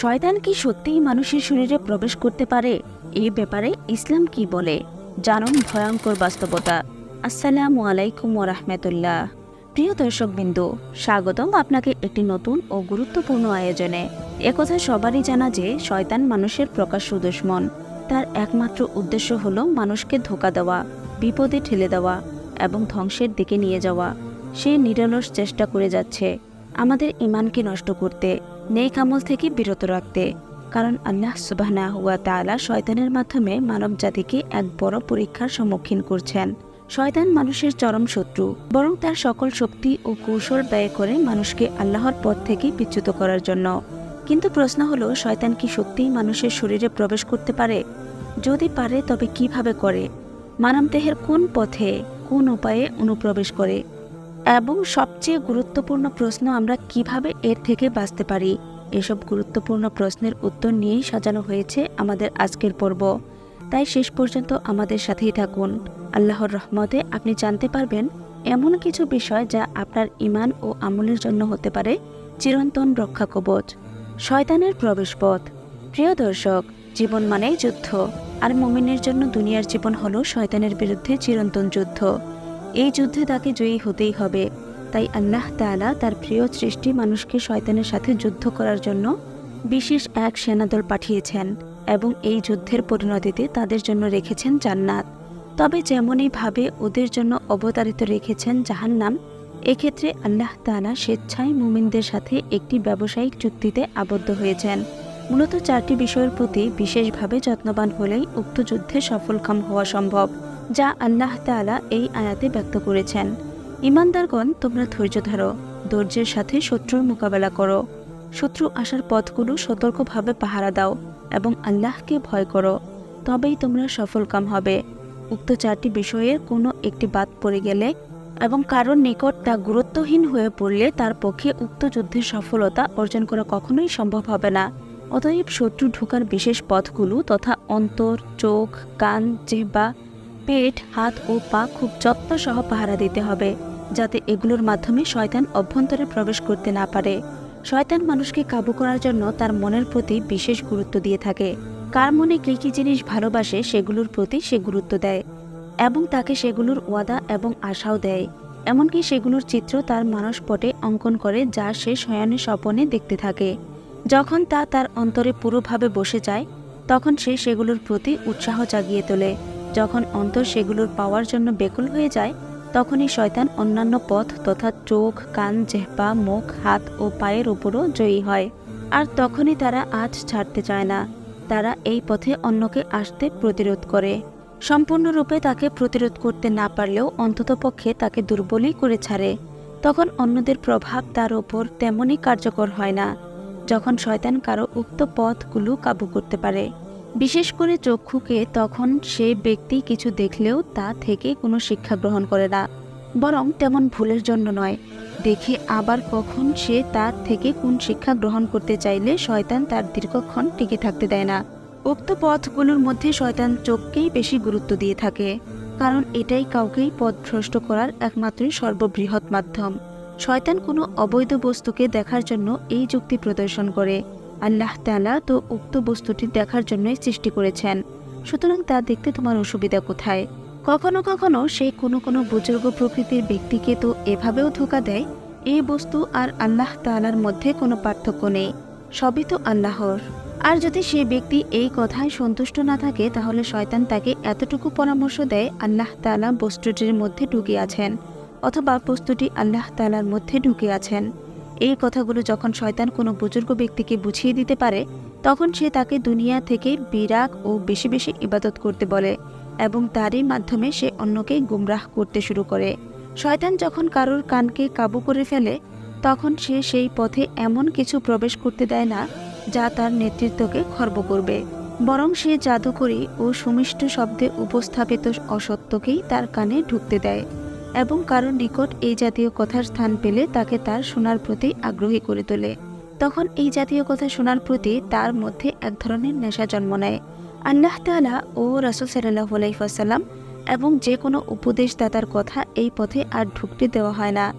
শয়তান কি সত্যিই মানুষের শরীরে প্রবেশ করতে পারে? এই ব্যাপারে ইসলাম কি বলে? জানুন ভয়ঙ্কর বাস্তবতা। আসসালামু আলাইকুম ওরহমতুল্লাহ প্রিয় দর্শকবিন্দু, স্বাগতম আপনাকে একটি নতুন ও গুরুত্বপূর্ণ আয়োজনে। একথা সবারই জানা যে, শয়তান মানুষের প্রকাশ্য দুশ্মন তার একমাত্র উদ্দেশ্য হল মানুষকে ধোকা দেওয়া, বিপদে ঠেলে দেওয়া এবং ধ্বংসের দিকে নিয়ে যাওয়া। সে নিরলস চেষ্টা করে যাচ্ছে। আমাদের ইমানকে নষ্ট করতে। নেক আমল থেকে বিরত রাখতে। কারণ আল্লাহ সুবাহনা হুয়া তাআলা শয়তানের মাধ্যমে মানব জাতিকে এক বড় পরীক্ষার সম্মুখীন করছেন। শয়তান মানুষের চরম শত্রু, বরং তার সকল শক্তি ও কৌশল ব্যয় করে মানুষকে আল্লাহর পথ থেকে বিচ্যুত করার জন্য। কিন্তু প্রশ্ন হলো, শয়তান কি সত্যিই মানুষের শরীরে প্রবেশ করতে পারে? যদি পারে, তবে কীভাবে করে? মানবদেহের কোন পথে, কোন উপায়ে অনুপ্রবেশ করে? এবং সবচেয়ে গুরুত্বপূর্ণ প্রশ্ন আমরা কীভাবে এর থেকে বাঁচতে পারি? এসব গুরুত্বপূর্ণ প্রশ্নের উত্তর নিয়েই সাজানো হয়েছে আমাদের আজকের পর্ব। তাই শেষ পর্যন্ত আমাদের সাথেই থাকুন। আল্লাহর রহমতে আপনি জানতে পারবেন, এমন কিছু বিষয় যা আপনার ইমান ও আমলের জন্য হতে পারে চিরন্তন রক্ষা কবচ, শয়তানের প্রবেশপথ। প্রিয় দর্শক, জীবন মানেই যুদ্ধ, আর মুমিনের জন্য দুনিয়ার জীবন হলো শয়তানের বিরুদ্ধে চিরন্তন যুদ্ধ। এই যুদ্ধে তাকে জয়ী হতেই হবে। তাই আল্লাহ তাআলা তার প্রিয় সৃষ্টি মানুষকে শয়তানের সাথে যুদ্ধ করার জন্য বিশেষ এক সেনাদল পাঠিয়েছেন এবং এই যুদ্ধের পরিণতিতে তাদের জন্য রেখেছেন জান্নাত। তবে যেমনই ভাবে ওদের জন্য অবতারিত রেখেছেন জাহান্নাম, এক্ষেত্রে আল্লাহ তাআলা স্বেচ্ছায় মুমিনদের সাথে একটি ব্যবসায়িক চুক্তিতে আবদ্ধ হয়েছেন। মূলত চারটি বিষয়ের প্রতি বিশেষভাবে যত্নবান হলেই উক্ত যুদ্ধে সফলকাম হওয়া সম্ভব। যা আল্লাহ তাআলা এই আয়াতে ব্যক্ত করেছেন। ইমানদারগণ তোমরা ধৈর্য ধরো, ধৈর্যের সাথে শত্রুর মোকাবেলা করো। শত্রু আসার পথগুলো সতর্কভাবে পাহারা দাও এবং আল্লাহকে ভয় করো। তবেই তোমরা সফলকাম হবে। উক্ত চারটি বিষয়ের কোনো একটি বাদ পড়ে গেলে এবং কারোর নিকট তা গুরুত্বহীন হয়ে পড়লে তার পক্ষে উক্ত যুদ্ধের সফলতা অর্জন করা কখনোই সম্ভব হবে না। অতএব শত্রু ঢোকার বিশেষ পথগুলো তথা অন্তর, চোখ, কান জিহ্বা পেট, হাত ও পা খুব যত্ন সহ পাহারা দিতে হবে, যাতে এগুলোর মাধ্যমে শয়তান অভ্যন্তরে প্রবেশ করতে না পারে। শয়তান মানুষকে কাবু করার জন্য তার মনের প্রতি বিশেষ গুরুত্ব দিয়ে থাকে। কার মনে কী কী জিনিস ভালোবাসে, সেগুলোর প্রতি সে গুরুত্ব দেয় এবং তাকে সেগুলোর ওয়াদা এবং আশাও দেয়। এমনকি সেগুলোর চিত্র তার মানসপটে অঙ্কন করে যা সে শয়নে স্বপনে দেখতে থাকে। যখন তা তার অন্তরে পুরোভাবে বসে যায়, তখন সে সেগুলোর প্রতি উৎসাহ জাগিয়ে তোলে। যখন অন্তর সেগুলোর পাওয়ার জন্য বেকুল হয়ে যায়, তখনই শয়তান অন্যান্য পথ তথা চোখ, কান জেহ্বা মুখ, হাত ও পায়ের উপরও জয়ী হয়। আর তখনই তারা আজ ছাড়তে চায় না। তারা এই পথে অন্যকে আসতে প্রতিরোধ করে। সম্পূর্ণরূপে তাকে প্রতিরোধ করতে না পারলেও অন্ততপক্ষে তাকে দুর্বলই করে ছাড়ে। তখন অন্যদের প্রভাব তার ওপর তেমনই কার্যকর হয় না। যখন শয়তান কারও উক্ত পথগুলো কাবু করতে পারে বিশেষ করে চক্ষুকে তখন সে ব্যক্তি কিছু দেখলেও তা থেকে কোনো শিক্ষা গ্রহণ করে না। বরং তেমন ভুলের জন্য নয়। দেখে আবার কখন সে তার থেকে কোন শিক্ষা গ্রহণ করতে চাইলে শয়তান তার দীর্ঘক্ষণ টিকে থাকতে দেয় না। উক্ত পথগুলোর মধ্যে শয়তান চোখকেই বেশি গুরুত্ব দিয়ে থাকে। কারণ এটাই কাউকেই পথভ্রষ্ট করার একমাত্রই সর্ববৃহৎ মাধ্যম। শয়তান কোনো অবৈধ বস্তুকে দেখার জন্য এই যুক্তি প্রদর্শন করে। আল্লাহ তালা তো উক্ত বস্তুটি দেখার জন্যই সৃষ্টি করেছেন। সুতরাং তা দেখতে তোমার অসুবিধা কোথায়? কখনো কখনো সে কোনো কোনো বুজুর্গ প্রকৃতির ব্যক্তিকে তো এভাবেও ধোকা দেয়, এই বস্তু আর আল্লাহ তালার মধ্যে কোনো পার্থক্য নেই, সবই তো আল্লাহর। আর যদি সে ব্যক্তি এই কথায় সন্তুষ্ট না থাকে, তাহলে শয়তান তাকে এতটুকু পরামর্শ দেয়, আল্লাহ তালা বস্তুটির মধ্যে ঢুকে আছেন, অথবা বস্তুটি আল্লাহ তালার মধ্যে ঢুকে আছেন। এই কথাগুলো যখন শয়তান কোনো বুজুর্গ ব্যক্তিকে বুঝিয়ে দিতে পারে, তখন সে তাকে দুনিয়া থেকে বিরাগ ও বেশি বেশি ইবাদত করতে বলে এবং তারই মাধ্যমে সে অন্যকে গুমরাহ করতে শুরু করে। শয়তান যখন কারোর কানকে কাবু করে ফেলে, তখন সে সেই পথে এমন কিছু প্রবেশ করতে দেয় না, যা তার নেতৃত্বকে খর্ব করবে। বরং সে জাদুকরী ও সুমিষ্ট শব্দে উপস্থাপিত অসত্যকেই তার কানে ঢুকতে দেয়। এবং কারও নিকট এই জাতীয় কথার স্থান পেলে তাকে তার শোনার প্রতি আগ্রহী করে তোলে। তখন এই জাতীয় কথা শোনার প্রতি তার মধ্যে এক ধরনের নেশা জন্ম নেয়। আল্লাহ তালা ও রাসুল সাল্লাহ আলাইসাল্লাম এবং যে কোনো উপদেশদাতার কথা এই পথে আর ঢুকতে দেওয়া হয় না।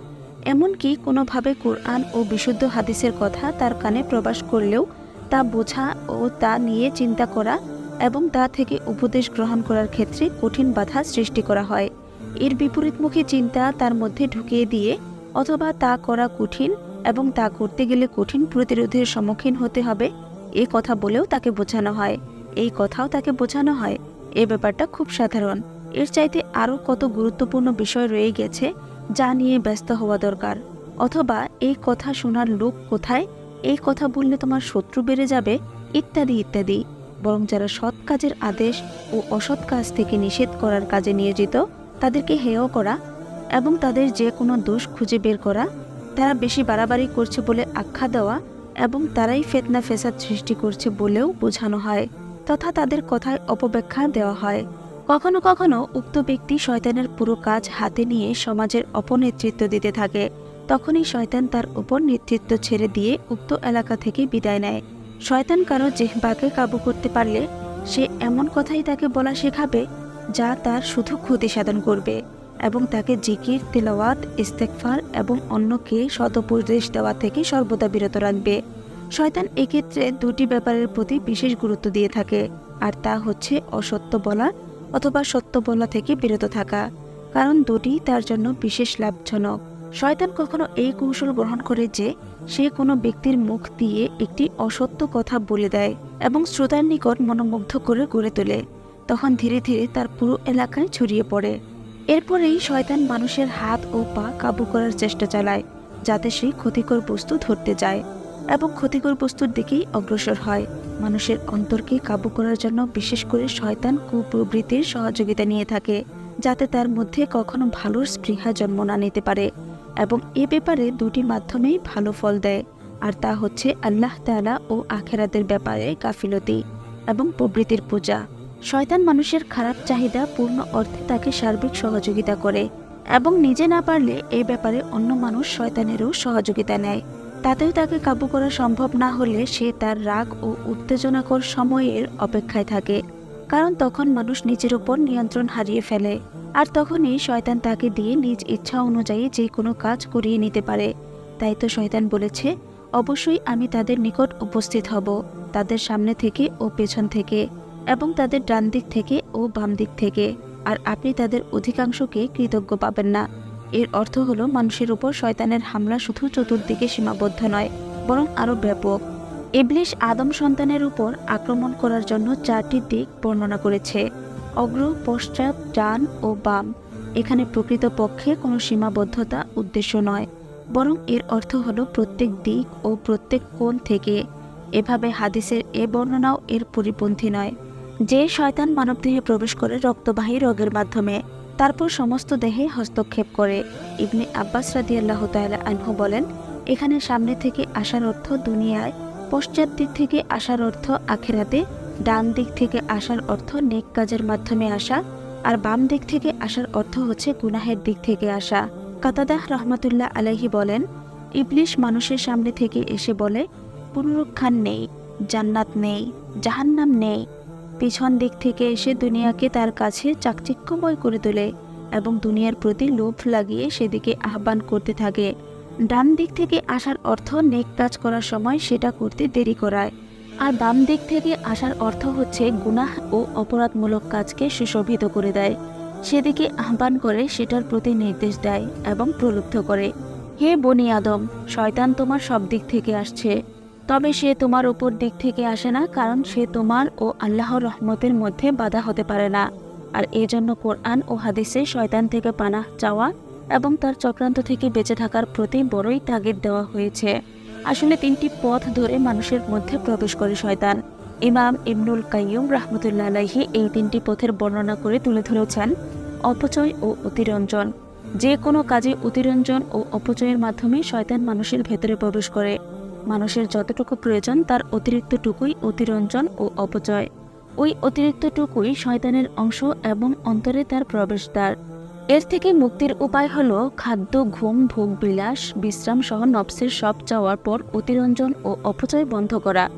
এমনকি কোনোভাবে কোরআন ও বিশুদ্ধ হাদিসের কথা তার কানে প্রবাস করলেও তা বোঝা ও তা নিয়ে চিন্তা করা এবং তা থেকে উপদেশ গ্রহণ করার ক্ষেত্রে কঠিন বাধা সৃষ্টি করা হয়। এর বিপরীতমুখী চিন্তা তার মধ্যে ঢুকিয়ে দিয়ে অথবা তা করা কঠিন এবং তা করতে গেলে কঠিন প্রতিরোধের সম্মুখীন হতে হবে এই কথা বলেও তাকে বোঝানো হয়। এই কথাও তাকে বোঝানো হয়। এ ব্যাপারটা খুব সাধারণ। এর চাইতে আরও কত গুরুত্বপূর্ণ বিষয় রয়ে গেছে, যা নিয়ে ব্যস্ত হওয়া দরকার। অথবা এই কথা শোনার লোক কোথায়, এই কথা বললে তোমার শত্রু বেড়ে যাবে, ইত্যাদি ইত্যাদি। বরং যারা সৎ কাজের আদেশ ও অসৎ কাজ থেকে নিষেধ করার কাজে নিয়োজিত তাদেরকে হেয় করা এবং তাদের যে কোনো দোষ খুঁজে বের করা, তারা বেশি বাড়াবাড়ি করছে বলে আখ্যা দেওয়া এবং তারাই ফেতনা ফেসাদ সৃষ্টি করছে বলেও বোঝানো হয়, তথা তাদের কথায় অপব্যাখ্যা দেওয়া হয়। কখনো কখনো উক্ত ব্যক্তি শয়তানের পুরো কাজ হাতে নিয়ে সমাজের অপনেতৃত্ব দিতে থাকে। তখনই শয়তান তার উপর নেতৃত্ব ছেড়ে দিয়ে উক্ত এলাকা থেকে বিদায় নেয়। শয়তান কারও জেহবাকে কাবু করতে পারলে সে এমন কথাই তাকে বলা শেখাবে যা তার শুধু ক্ষতি সাধন করবে এবং তাকে জিকির, তেলাওয়াত ইস্তেকফার এবং অন্যকে সদুপদেশ দেওয়া থেকে সর্বদা বিরত রাখবে। শয়তান এক্ষেত্রে দুটি ব্যাপারের প্রতি বিশেষ গুরুত্ব দিয়ে থাকে, আর তা হচ্ছে অসত্য বলা অথবা সত্য বলা থেকে বিরত থাকা, কারণ দুটি তার জন্য বিশেষ লাভজনক। শয়তান কখনো এই কৌশল গ্রহণ করে যে সে কোনো ব্যক্তির মুখ দিয়ে একটি অসত্য কথা বলে দেয় এবং শ্রোতার নিকট মনোমুগ্ধ করে গড়ে তোলে। তখন ধীরে ধীরে তার পুরো এলাকায় ছড়িয়ে পড়ে। এরপরেই শয়তান মানুষের হাত ও পা কাবু করার চেষ্টা চালায়, যাতে সেই ক্ষতিকর বস্তু ধরতে যায় এবং ক্ষতিকর বস্তুর দিকেই অগ্রসর হয়। মানুষের অন্তরকে কাবু করার জন্য বিশেষ করে শয়তান কুপ্রবৃত্তির সহযোগিতা নিয়ে থাকে, যাতে তার মধ্যে কখনো ভালোর স্পৃহা জন্ম না নিতে পারে এবং এ ব্যাপারে দুটি মাধ্যমেই ভালো ফল দেয়। আর তা হচ্ছে আল্লাহ তাআলা ও আখেরাতের ব্যাপারে গাফিলতি এবং প্রবৃত্তির পূজা। শয়তান মানুষের খারাপ চাহিদা পূর্ণ অর্থে তাকে সার্বিক সহযোগিতা করে এবং নিজে না পারলে এই ব্যাপারে অন্য মানুষ শয়তানেরও সহযোগিতা নেয়। তাতেও তাকে কাবু করা সম্ভব না হলে সে তার রাগ ও উত্তেজনাকর সময়ের অপেক্ষায় থাকে, কারণ তখন মানুষ নিজের উপর নিয়ন্ত্রণ হারিয়ে ফেলে আর তখনই শয়তান তাকে দিয়ে নিজ ইচ্ছা অনুযায়ী যে কোনো কাজ করিয়ে নিতে পারে। তাই তো শয়তান বলেছে, অবশ্যই আমি তাদের নিকট উপস্থিত হব, তাদের সামনে থেকে ও পেছন থেকে। এবং তাদের ডান দিক থেকে ও বাম দিক থেকে, আর আপনি তাদের অধিকাংশকে কৃতজ্ঞ পাবেন না। এর অর্থ হলো, মানুষের উপর শয়তানের হামলা শুধু চতুর্দিকে সীমাবদ্ধ নয়, বরং আরও ব্যাপক। ইবলিশ আদম সন্তানের উপর আক্রমণ করার জন্য চারটি দিক বর্ণনা করেছে। অগ্র, পশ্চাৎ, ডান ও বাম। এখানে প্রকৃতপক্ষে কোনো সীমাবদ্ধতা উদ্দেশ্য নয়, বরং এর অর্থ হলো প্রত্যেক দিক ও প্রত্যেক কোণ থেকে। এভাবে হাদিসের এ বর্ণনাও এর পরিপন্থী নয়। যে শয়তান মানবদেহে প্রবেশ করে রক্তবাহী রোগের মাধ্যমে, তারপর সমস্ত দেহে হস্তক্ষেপ করে। ইবনে আব্বাস রাদিয়াল্লাহ তাআলা আনহু বলেন, এখানে সামনে থেকে আসার অর্থ দুনিয়ায়, পশ্চাৎ দিক থেকে আসার অর্থ আখেরাতে, ডান দিক থেকে আসার অর্থ নেক কাজের মাধ্যমে আসা, আর বাম দিক থেকে আসার অর্থ হচ্ছে গুনাহের দিক থেকে আসা। কাতাদাহ রহমতুল্লাহ আলাইহি বলেন, ইবলিশ মানুষের সামনে থেকে এসে বলে, পুনরুত্থান নেই, জান্নাত নেই, জাহান্নাম নেই পিছন দিক থেকে এসে দুনিয়াকে তার কাছে চাকচিক্যময় করে তোলে এবং দুনিয়ার প্রতি লোভ লাগিয়ে সেদিকে আহ্বান করতে থাকে। ডান দিক থেকে আসার অর্থ নেক কাজ করার সময় সেটা করতে দেরি করায়। আর বাম দিক থেকে আসার অর্থ হচ্ছে গুনাহ ও অপরাধমূলক কাজকে সুশোভিত করে দেয়। সেদিকে আহ্বান করে সেটার প্রতি নির্দেশ দেয় এবং প্রলুব্ধ করে। হে বনি আদম, শয়তান তোমার সব দিক থেকে আসছে। তবে সে তোমার উপর দিক থেকে আসে না, কারণ সে তোমার ও আল্লাহর রহমতের মধ্যে বাধা হতে পারে না। আর এই জন্য কোরআন ও হাদিসে শয়তান থেকে পানাহ চাওয়া এবং তার চক্রান্ত থেকে বেঁচে থাকার প্রতি বড়ই তাগিদ দেওয়া হয়েছে। আসলে তিনটি পথ ধরে মানুষের মধ্যে প্রবেশ করে শয়তান। ইমাম ইবনুল কাইয়ুম রাহমতুল্লাহ আলাইহি এই তিনটি পথের বর্ণনা করে তুলে ধরেছেন, অপচয় ও অতিরঞ্জন। যে কোনো কাজে অতিরঞ্জন ও অপচয়ের মাধ্যমে শয়তান মানুষের ভেতরে প্রবেশ করে। মানুষের যতটুকু প্রয়োজন তার অতিরিক্তটুকুই অতিরঞ্জন ও অপচয়। ওই অতিরিক্তটুকুই শয়তানের অংশ এবং অন্তরে তার প্রবেশদ্বার। এর থেকে মুক্তির উপায় হল খাদ্য, ঘুম, ভোগ, বিলাস, বিশ্রাম সহ নবসের সব চাওয়ার পর অতিরঞ্জন ও অপচয় বন্ধ করা।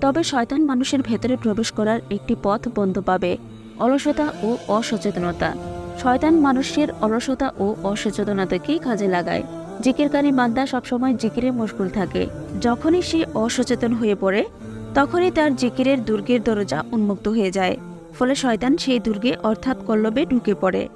তবে শয়তান মানুষের ভেতরে প্রবেশ করার একটি পথ বন্ধ পাবে, অলসতা ও অসচেতনতা। শয়তান মানুষের অলসতা ও অসচেতনতাকেই কাজে লাগায়। জিকিরকারী বান্দা সবসময় জিকিরে মশগুল থাকে। যখনই সে অসচেতন হয়ে পড়ে, তখনই তার জিকিরের দুর্গের দরজা উন্মুক্ত হয়ে যায়। ফলে শয়তান সেই দুর্গে, অর্থাৎ কল্লবে, ঢুকে পড়ে।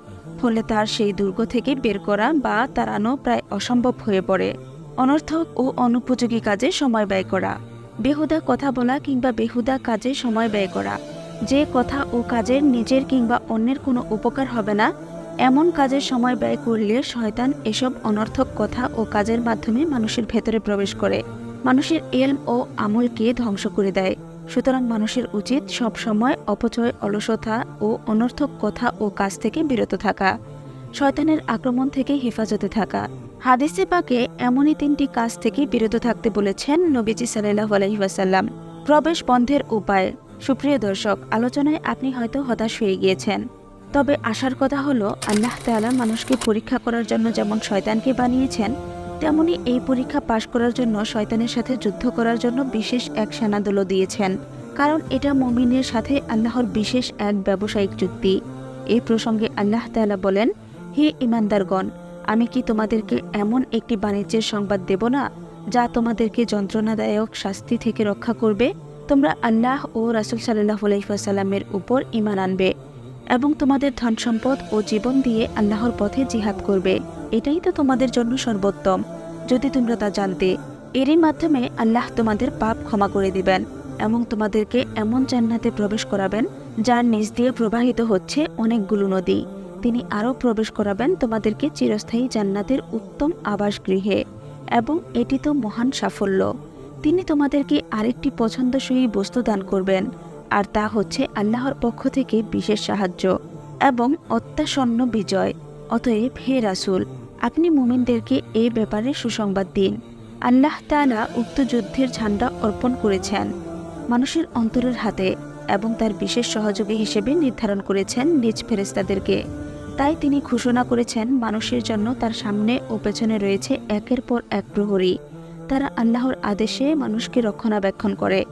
ফলে তার সেই দুর্গ থেকে বের করা বা তাড়ানো প্রায় অসম্ভব হয়ে পড়ে। অনর্থক ও অনুপযোগী কাজে সময় ব্যয় করা। বেহুদা কথা বলা কিংবা বেহুদা কাজে সময় ব্যয় করা। যে কথা ও কাজের নিজের কিংবা অন্যের কোনো উপকার হবে না এমন কাজের সময় ব্যয় করলে শয়তান এসব অনর্থক কথা ও কাজের মাধ্যমে মানুষের ভেতরে প্রবেশ করে। মানুষের এলম ও আমলকে ধ্বংস করে দেয়। সুতরাং মানুষের উচিত সব সময় অপচয়, অলসতা ও অনর্থক কথা ও কাজ থেকে বিরত থাকা। শয়তানের আক্রমণ থেকে হেফাজতে থাকা। হাদিসে পাকে এমনই তিনটি কাজ থেকে বিরত থাকতে বলেছেন নবীজি সাল্লাহ আলহিহাসাল্লাম প্রবেশ বন্ধের উপায়। সুপ্রিয় দর্শক, আলোচনায় আপনি হয়তো হতাশ হয়ে গিয়েছেন। তবে আসার কথা হলো, আল্লাহ তাআলা মানুষকে পরীক্ষা করার জন্য যেমন শয়তানকে বানিয়েছেন, তেমনি এই পরীক্ষা পাশ করার জন্য শয়তানের সাথে যুদ্ধ করার জন্য বিশেষ এক সেনাদলও দিয়েছেন। কারণ এটা মমিনের সাথে আল্লাহর বিশেষ এক ব্যবসায়িক চুক্তি। এই প্রসঙ্গে আল্লাহ তাআলা বলেন, হে ইমানদারগণ আমি কি তোমাদেরকে এমন একটি বাণিজ্যের সংবাদ দেব না, যা তোমাদেরকে যন্ত্রণাদায়ক শাস্তি থেকে রক্ষা করবে? তোমরা আল্লাহ ও রাসুল সাল্লাহ আলাইসাল্লামের উপর ইমান আনবে। এবং তোমাদের ধন সম্পদ ও জীবন দিয়ে আল্লাহর পথে জিহাদ করবে। এটাই তো তোমাদের জন্য সর্বোত্তম। যদি তোমরা তা জানতে, এরই মাধ্যমে আল্লাহ তোমাদের পাপ ক্ষমা করে দিবেন এবং তোমাদেরকে এমন জান্নাতে প্রবেশ করাবেন, যার নিচ দিয়ে প্রবাহিত হচ্ছে অনেকগুলো নদী। তিনি আরও প্রবেশ করাবেন তোমাদেরকে চিরস্থায়ী জান্নাতের উত্তম আবাস গৃহে এবং এটি তো মহান সাফল্য। তিনি তোমাদেরকে আরেকটি পছন্দসই বস্তু দান করবেন আর তা হচ্ছে আল্লাহর পক্ষ থেকে বিশেষ সাহায্য এবং অত্যাসন্ন বিজয়। অতএব হে রাসুল, আপনি মুমিনদেরকে এ ব্যাপারে সুসংবাদ দিন। আল্লাহ তাআলা উক্ত যুদ্ধের ঝান্ডা অর্পণ করেছেন মানুষের অন্তরের হাতে এবং তার বিশেষ সহযোগী হিসেবে নির্ধারণ করেছেন নিজ ফেরেস্তাদেরকে তাই তিনি ঘোষণা করেছেন, মানুষের জন্য তার সামনে ও পেছনে রয়েছে একের পর এক প্রহরী। তারা আল্লাহর আদেশে মানুষকে রক্ষণাবেক্ষণ করে।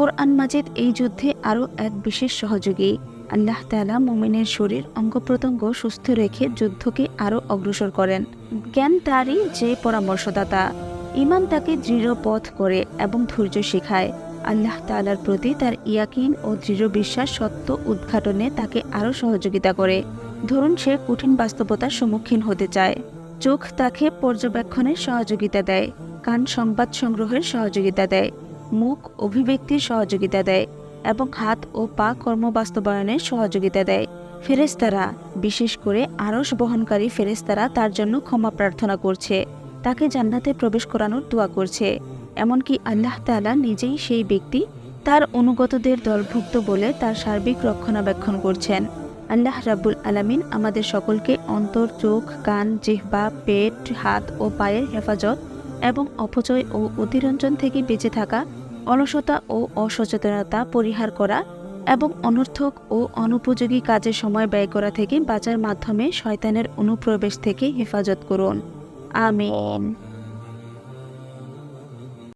কোরআন মাজিদ এই যুদ্ধে আরও এক বিশেষ সহযোগী। আল্লাহ তালা মুমিনের শরীর অঙ্গ প্রত্যঙ্গ সুস্থ রেখে যুদ্ধকে আরও অগ্রসর করেন। জ্ঞান তারই যে পরামর্শদাতা। ইমান তাকে দৃঢ় পথ করে এবং ধৈর্য শেখায়। আল্লাহ তালার প্রতি তার ইয়াকিন ও দৃঢ় বিশ্বাস সত্য উদ্ঘাটনে তাকে আরও সহযোগিতা করে। ধরুন সে কঠিন বাস্তবতার সম্মুখীন হতে চায়। চোখ তাকে পর্যবেক্ষণের সহযোগিতা দেয়। কান সংবাদ সংগ্রহের সহযোগিতা দেয়। মুখ অভিব্যক্তির সহযোগিতা দেয় এবং হাত ও পা কর্ম বাস্তবায়নের সহযোগিতা দেয়। ফেরেস্তারা বিশেষ করে আরস বহনকারী ফেরেস্তারা তার জন্য ক্ষমা প্রার্থনা করছে, তাকে জান্নাতে প্রবেশ করানোর দোয়া করছে। এমনকি আল্লাহ তালা নিজেই সেই ব্যক্তি তার অনুগতদের দলভুক্ত বলে তার সার্বিক রক্ষণাবেক্ষণ করছেন। আল্লাহ রাব্বুল আলামিন আমাদের সকলকে অন্তর, চোখ, কান, জিহ্বা, পেট, হাত ও পায়ের হেফাজত এবং অপচয় ও অতিরঞ্জন থেকে বেঁচে থাকা অলসতা ও অসচেতনতা পরিহার করা এবং অনর্থক ও অনুপযোগী কাজে সময় ব্যয় করা থেকে বাঁচার মাধ্যমে শয়তানের অনুপ্রবেশ থেকে হেফাজত করুন। আমিন।